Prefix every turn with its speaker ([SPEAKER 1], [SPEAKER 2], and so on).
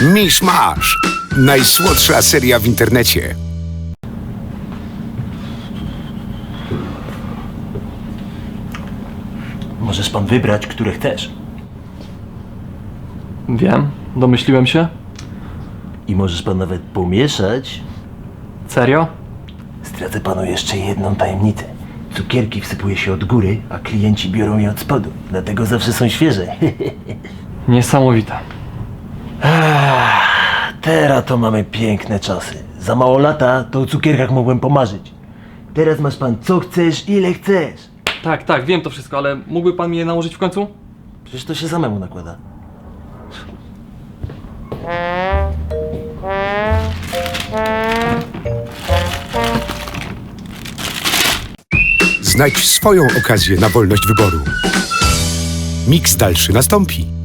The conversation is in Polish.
[SPEAKER 1] Misz Masz. Najsłodsza seria w internecie.
[SPEAKER 2] Możesz pan wybrać, które chcesz.
[SPEAKER 3] Wiem, domyśliłem się.
[SPEAKER 2] I możesz pan nawet pomieszać.
[SPEAKER 3] Serio?
[SPEAKER 2] Zdradzę panu jeszcze jedną tajemnicę. Cukierki wsypuje się od góry, a klienci biorą je od spodu. Dlatego zawsze są świeże.
[SPEAKER 3] Niesamowite.
[SPEAKER 2] Teraz to mamy piękne czasy. Za mało lata to o cukierkach mogłem pomarzyć. Teraz masz pan co chcesz, ile chcesz.
[SPEAKER 3] Tak, tak, wiem to wszystko, ale mógłby pan mi je nałożyć w końcu?
[SPEAKER 2] Przecież to się samemu nakłada.
[SPEAKER 1] Znajdź swoją okazję na wolność wyboru. Miks dalszy nastąpi.